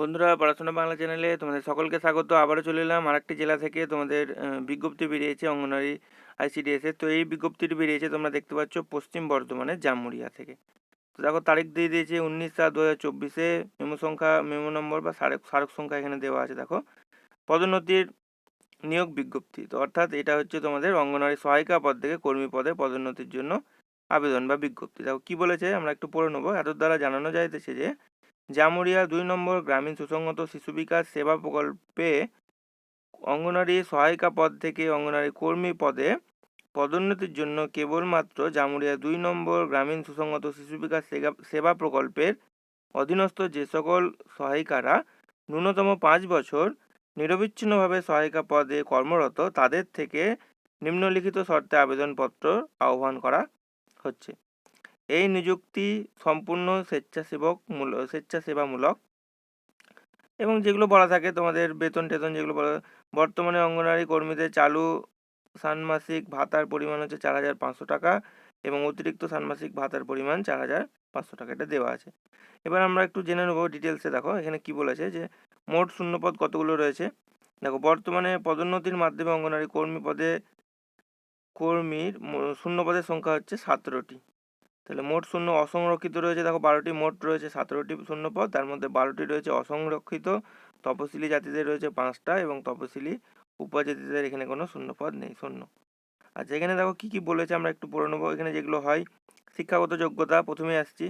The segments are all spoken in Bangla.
বন্ধুরা, পড়াশোনা বাংলা চ্যানেলে তোমাদের সকলকে স্বাগত। আবারও চলে এলাম আরেকটি জেলা থেকে তোমাদের বিজ্ঞপ্তি বেরিয়েছে অঙ্গনারী আইসিডিএস তো এই বিজ্ঞপ্তিটি বেরিয়েছে তোমরা দেখতে পাচ্ছ পশ্চিম বর্ধমানের জামুরিয়া থেকে। তো দেখো, তারিখ দিয়ে দিয়েছে উনিশ সাত দু হাজার চব্বিশে। মেমো সংখ্যা, মেমো নম্বর বা স্মারক স্মারক সংখ্যা এখানে দেওয়া আছে, দেখো। পদোন্নতির নিয়োগ বিজ্ঞপ্তি, তো অর্থাৎ এটা হচ্ছে তোমাদের অঙ্গনারী সহায়িকা পদ থেকে কর্মী পদে পদোন্নতির জন্য আবেদন বা বিজ্ঞপ্তি। দেখো, কি বলেছে? আমরা একটু পড়ে নেব। এত দ্বারা জানানো যাইতেছে যে জামুরিয়া দুই নম্বর গ্রামীণ সুসংগত শিশু বিকাশ সেবা প্রকল্পে অঙ্গনারী সহায়িকা পদ থেকে অঙ্গনারী কর্মী পদে পদোন্নতির জন্য কেবলমাত্র জামুরিয়া দুই নম্বর গ্রামীণ সুসংগত শিশু বিকাশ সেবা- প্রকল্পের অধীনস্থ যে সকল সহায়িকারা ন্যূনতম পাঁচ বছর নিরবিচ্ছিন্নভাবে সহায়িকা পদে কর্মরত, তাদের থেকে নিম্নলিখিত শর্তে আবেদনপত্র আহ্বান করা হচ্ছে। এই নিযুক্তি সম্পূর্ণ স্বেচ্ছাসেবক মূল, স্বেচ্ছাসেবামূলক। এবং যেগুলো বলা থাকে, তোমাদের বেতন টেতন যেগুলো বলা, বর্তমানে অঙ্গনওয়াড়ি কর্মীদের চালু ষান্মাসিক ভাতার পরিমাণ হচ্ছে চার হাজার পাঁচশো টাকা এবং অতিরিক্ত ষান্মাসিক ভাতার পরিমাণ চার হাজার পাঁচশো টাকা এটা দেওয়া আছে। এবার আমরা একটু জেনে নেব ডিটেলসে দেখো, এখানে কি বলেছে যে, মোট শূন্যপদ কতগুলো রয়েছে? দেখো, বর্তমানে পদোন্নতির মাধ্যমে অঙ্গনওয়াড়ি কর্মী পদে কর্মীর, শূন্যপদের সংখ্যা হচ্ছে সতেরোটি। তাহলে মোট শূন্য অসংরক্ষিত রয়েছে, দেখো বারোটি মোট রয়েছে, সতেরোটি শূন্যপদ তার মধ্যে বারোটি রয়েছে অসংরক্ষিত, তপশিলি জাতিদের রয়েছে পাঁচটা এবং তপশিলি উপজাতিদের এখানে কোনো শূন্যপদ নেই, শূন্য। আচ্ছা এখানে দেখো কি কি বলেছে আমরা একটু পড়ে নেব, এখানে যেগুলো হয়, শিক্ষাগত যোগ্যতা প্রথমে আসছি।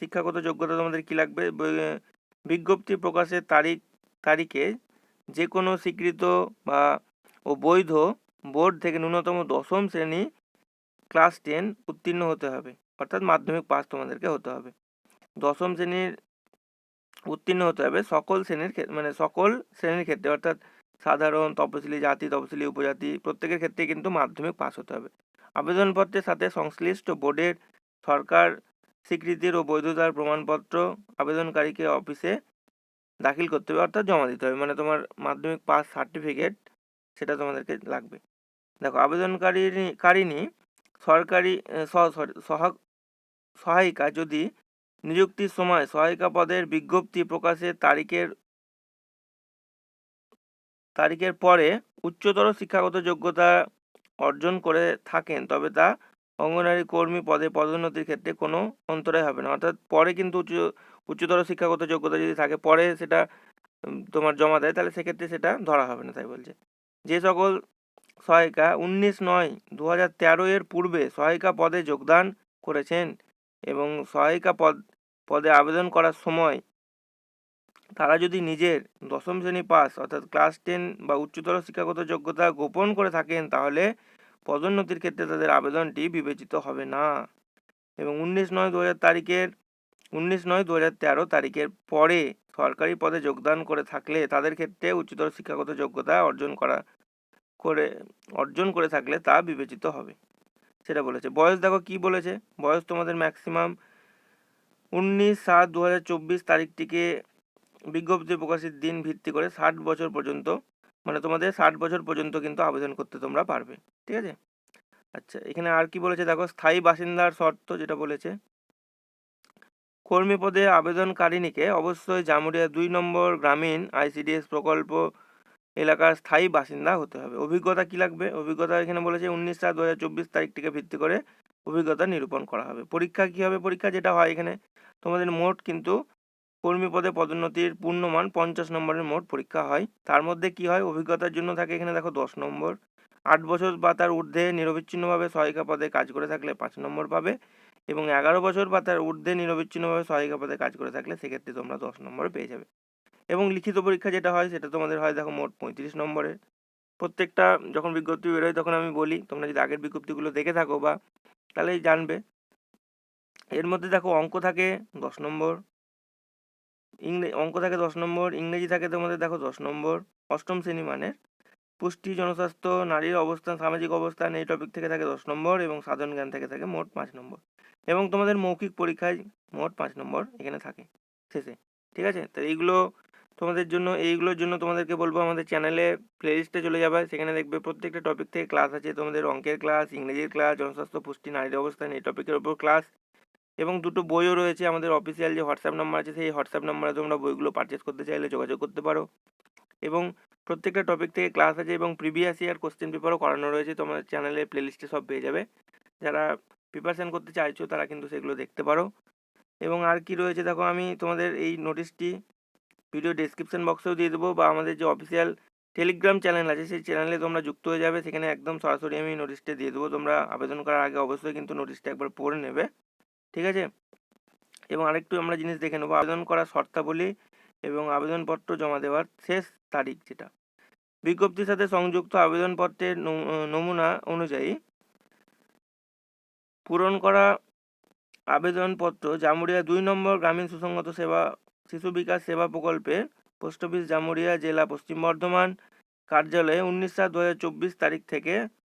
শিক্ষাগত যোগ্যতা তোমাদের কি লাগবে? বিজ্ঞপ্তি প্রকাশের তারিখ, তারিখে যে কোনো স্বীকৃত বা, ও বৈধ বোর্ড থেকে ন্যূনতম দশম শ্রেণি ক্লাস টেন উত্তীর্ণ হতে হবে। অর্থাৎ মাধ্যমিক পাস তোমাদেরকে হতে হবে। দশম শ্রেণির উত্তীর্ণ হতে হবে সকল শ্রেণির মানে সকল শ্রেণির ক্ষেত্রে, অর্থাৎ সাধারণ, তপশিলি, জাতি, তপশিলি, উপজাতি, প্রত্যেকের ক্ষেত্রে কিন্তু মাধ্যমিক পাস হতে হবে। আবেদনপত্রের সাথে সংশ্লিষ্ট বোর্ডের সরকার স্বীকৃতির ও বৈধতার প্রমাণপত্র আবেদনকারীকে অফিসে দাখিল করতে হবে, অর্থাৎ জমা দিতে হবে। মানে তোমার মাধ্যমিক পাস সার্টিফিকেট, সেটা তোমাদেরকে লাগবে। দেখো, আবেদনকারী কারিনী সরকারি সহায়িকা যদি নিযুক্তির সময় সহায়িকা পদের বিজ্ঞপ্তি প্রকাশের তারিখের তারিখের পরে উচ্চতর শিক্ষাগত যোগ্যতা অর্জন করে থাকেন, তবে তা অঙ্গনারী কর্মী পদে পদোন্নতির ক্ষেত্রে কোনো অন্তরায় হবে না। অর্থাৎ পরে কিন্তু উচ্চ, উচ্চতর শিক্ষাগত যোগ্যতা যদি থাকে, পরে সেটা তোমার জমা দেয়, তাহলে সেক্ষেত্রে সেটা ধরা হবে না, তাই বলছে। যে সকল সহায়িকা উনিশ নয় দু হাজার তেরো এর পূর্বে সহায়িকা পদে যোগদান করেছেন এবং সহায়িকা পদ, পদে আবেদন করার সময় তারা যদি নিজের দশম শ্রেণি পাস, অর্থাৎ ক্লাস টেন বা উচ্চতর শিক্ষাগত যোগ্যতা গোপন করে থাকেন, তাহলে পদোন্নতির ক্ষেত্রে তাদের আবেদনটি বিবেচিত হবে না। এবং উনিশ নয় দু হাজার তারিখের, উনিশ নয় দু হাজার তেরো তারিখের পরে সরকারি পদে যোগদান করে থাকলে তাদের ক্ষেত্রে উচ্চতর শিক্ষাগত যোগ্যতা অর্জন করা করে, অর্জন করে থাকলে তা বিবেচিত হবে। সেটা বলেছে। বয়স দেখো কি বলেছে? বয়স তোমাদের ম্যাক্সিমাম উনিশ সাত দু হাজার চব্বিশ তারিখটিকে বিজ্ঞপ্তি প্রকাশের দিন ভিত্তি করে ষাট বছর পর্যন্ত মানে তোমাদের ষাট বছর পর্যন্ত কিন্তু আবেদন করতে তোমরা পারবে। ঠিক আছে? আচ্ছা এখানে আর কি বলেছে? দেখো, স্থায়ী বাসিন্দার শর্ত যেটা বলেছে, কর্মী পদে আবেদনকারিণীকে অবশ্যই জামুরিয়া দুই নম্বর গ্রামীণ আইসিডিএস প্রকল্প এলাকার স্থায়ী বাসিন্দা হতে হবে। অভিজ্ঞতা কি লাগবে? অভিজ্ঞতা এখানে বলেছে উনিশ সাত দু তারিখটিকে ভিত্তি করে অভিজ্ঞতা নিরূপণ করা হবে। পরীক্ষা কি হবে? পরীক্ষা যেটা হয় এখানে, তোমাদের মোট কিন্তু কর্মী পদে পদোন্নতির পূর্ণমান পঞ্চাশ নম্বরের মোট পরীক্ষা হয়। তার মধ্যে কি হয়? অভিজ্ঞতার জন্য থাকে এখানে দেখো দশ নম্বর। আট বছর বা তার ঊর্ধ্বে নিরবিচ্ছিন্নভাবে সহায়িকা পদে কাজ করে থাকলে পাঁচ নম্বর পাবে এবং এগারো বছর বা তার ঊর্ধ্বে নিরবিচ্ছিন্নভাবে সহায়িকা পদে কাজ করে থাকলে সেক্ষেত্রে তোমরা দশ নম্বর পেয়ে যাবে। এবং লিখিত পরীক্ষা যেটা হয়, সেটা তোমাদের হয় দেখো মোট পঁয়ত্রিশ নম্বরের প্রত্যেকটা যখন বিজ্ঞপ্তি বেরোয়, তখন আমি বলি, তোমরা যদি আগের বিজ্ঞপ্তিগুলো দেখে থাকো বা তাহলেই জানবে। এর মধ্যে দেখো অঙ্ক থাকে দশ নম্বর। ইংরেজি অঙ্ক থাকে দশ নম্বর, ইংরেজি থাকে তোমাদের দেখো দশ নম্বর। অষ্টম শ্রেণি মানের পুষ্টি, জনস্বাস্থ্য, নারীর অবস্থান, সামাজিক অবস্থান, এই টপিক থেকে থাকে দশ নম্বর এবং সাধারণ জ্ঞান থেকে থাকে মোট পাঁচ নম্বর। এবং তোমাদের মৌখিক পরীক্ষায় মোট পাঁচ নম্বর এখানে থাকে, শেষে। ঠিক আছে? তো এইগুলো তোমাদের জন্য, এইগুলোর জন্য তোমাদেরকে বলব আমাদের চ্যানেলে প্লেলিস্টে চলে যাবে। সেখানে দেখবে প্রত্যেকটা টপিক থেকে ক্লাস আছে। তোমাদের অঙ্কের ক্লাস ইংরেজির ক্লাস জনস্বাস্থ্য পুষ্টি, নারীর অবস্থান এই টপিকের ওপর ক্লাস এবং দুটো বইও রয়েছে আমাদের অফিসিয়াল যে হোয়াটসঅ্যাপ নাম্বার আছে, সেই হোয়াটসঅ্যাপ নাম্বারে তোমরা বইগুলো পারচেস করতে চাইলে যোগাযোগ করতে পারো। এবং প্রত্যেকটা টপিক থেকে ক্লাস আছে এবং প্রিভিয়াস ইয়ার কোশ্চেন পেপারও করানো রয়েছে। তোমার চ্যানেলে প্লেলিস্টে সব পেয়ে যাবে। যারা প্রিপারেশান করতে চাইছো, তারা কিন্তু সেগুলো দেখতে পারো। এবং আর কি রয়েছে? দেখো, আমি তোমাদের এই নোটিশটি ভিডিও ডেসক্রিপশন বক্সেও দিয়ে দেবো বা আমাদের যে অফিসিয়াল টেলিগ্রাম চ্যানেল আছে, সেই চ্যানেলে তোমরা যুক্ত হয়ে যাবে। সেখানে একদম সরাসরি আমি নোটিশটা দিয়ে দেবো। তোমরা আবেদন করার আগে অবশ্যই কিন্তু নোটিশটা একবার পড়ে নেবে। ঠিক আছে? এবং আরেকটু আমরা জিনিস দেখে নেব। আবেদন করার শর্তাবলী এবং আবেদনপত্র জমা দেওয়ার শেষ তারিখ যেটা। বিজ্ঞপ্তির সাথে সংযুক্ত আবেদনপত্রের নমুনা অনুযায়ী পূরণ করা আবেদনপত্র জামুরিয়া দুই নম্বর গ্রামীণ সুসংগত সেবা শিশু বিকাশ সেবা প্রকল্পে পোস্ট অফিস জামুরিয়া জেলা পশ্চিম বর্ধমান কার্যালয়ে উনিশ সাত দু তারিখ থেকে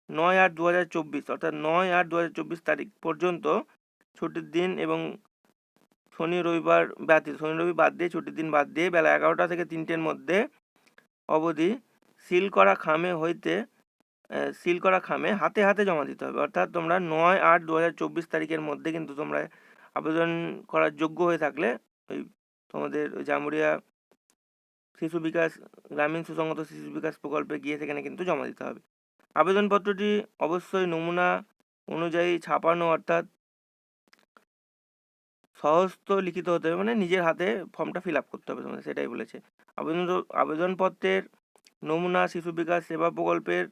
নয় আট দু হাজার চব্বিশ, অর্থাৎ নয় আট দু তারিখ পর্যন্ত ছুটির দিন এবং শনি রবিবার ব্যতীত, শনি রবি বাদ দিয়ে ছুটির দিন বাদ দিয়ে বেলা এগারোটা থেকে তিনটের মধ্যে অবধি সিল করা খামে হইতে সিল করা খামে হাতে হাতে জমা দিতে হবে। অর্থাৎ তোমরা নয় আট দু তারিখের মধ্যে কিন্তু তোমরা আবেদন করার যোগ্য হয়ে থাকলে ওই তোমাদের জামুরিয়া শিশু বিকাশ, গ্রামীণ সুসংগত শিশু বিকাশ প্রকল্পে গিয়ে সেখানে কিন্তু জমা দিতে হবে। আবেদনপত্রটি অবশ্যই নমুনা অনুযায়ী ছাপানো অর্থাৎ সহস্ত লিখিত হতে হবে মানে নিজের হাতে ফর্মটা ফিল আপ করতে হবে তোমাদের, সেটাই বলেছে। আবেদন, আবেদনপত্রের নমুনা, শিশু বিকাশ সেবা প্রকল্পের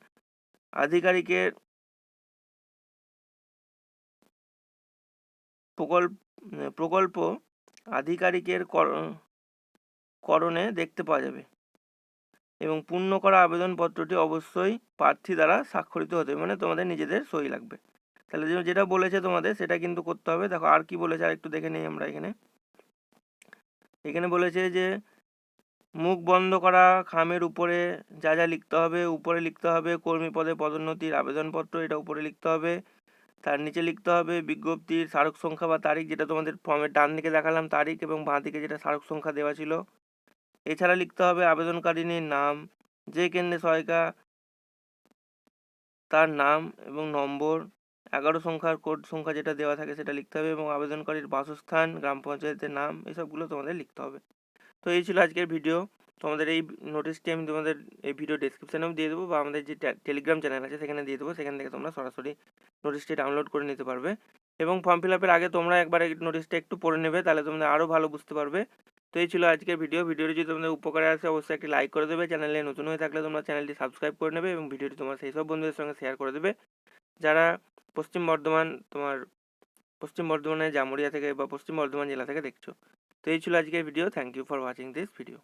আধিকারিকের প্রকল্প প্রকল্প আধিকারিকের কর- করণে দেখতে পাওয়া যাবে এবং পূর্ণ করা আবেদনপত্রটি অবশ্যই প্রার্থী দ্বারা স্বাক্ষরিত হতে মানে তোমাদের নিজেদের সই লাগবে। তাহলে যেটা বলেছে তোমাদের সেটা কিন্তু করতে হবে। দেখো আর কি বলেছে আর একটু দেখে নিই আমরা এখানে। এখানে বলেছে যে, মুখ বন্ধ করা, খামের উপরে যা যা লিখতে হবে, উপরে লিখতে হবে, কর্মী পদে পদোন্নতির আবেদনপত্র এটা উপরে লিখতে হবে। তার নিচে লিখতে হবে বিজ্ঞপ্তির স্মারক সংখ্যা বা তারিখ, যেটা তোমাদের ফর্মের ডান দিকে দেখালাম, তারিখ এবং বাঁ দিকে যেটা স্মারক সংখ্যা দেওয়া ছিল। এছাড়া লিখতে হবে আবেদনকারিনীর নাম, যে কেন্দ্রে সহায়িকা তার নাম এবং নম্বর, এগারো সংখ্যার কোড সংখ্যা যেটা দেওয়া থাকে সেটা লিখতে হবে এবং আবেদনকারীর বাসস্থান, গ্রাম পঞ্চায়েতের নাম, এসবগুলো তোমাদের লিখতে হবে। তো এই ছিল আজকের ভিডিও তোমাদের এই নোটিশটি আমি তোমাদের এই ভিডিও ডেসক্রিপশানেও দিয়ে দেবো বা আমাদের যে টেলিগ্রাম চ্যানেল আছে সেখানে দিয়ে দেবো। সেখান থেকে তোমরা সরাসরি নোটিশটি ডাউনলোড করে নিতে পারবে। এবং ফর্ম ফিল আপের আগে তোমরা একবার এই নোটিশটা একটু পড়ে নেবে, তাহলে তোমরা আরও ভালো বুঝতে পারবে। তো এই ছিল আজকের ভিডিও ভিডিওটি যদি তোমাদের উপকারে আসে, অবশ্যই একটি লাইক করে দেবে। চ্যানেলে নতুন হয়ে থাকলে তোমরা চ্যানেলটি সাবস্ক্রাইব করে নেবে এবং ভিডিওটি তোমার সেই সব বন্ধুদের সঙ্গে শেয়ার করে দেবে। যারা পশ্চিম বর্ধমান, তোমার পশ্চিম বর্ধমানের জামুরিয়া থেকে বা পশ্চিম বর্ধমান জেলা থেকে দেখছ। তো এই ছিল আজকের video thank you for watching this video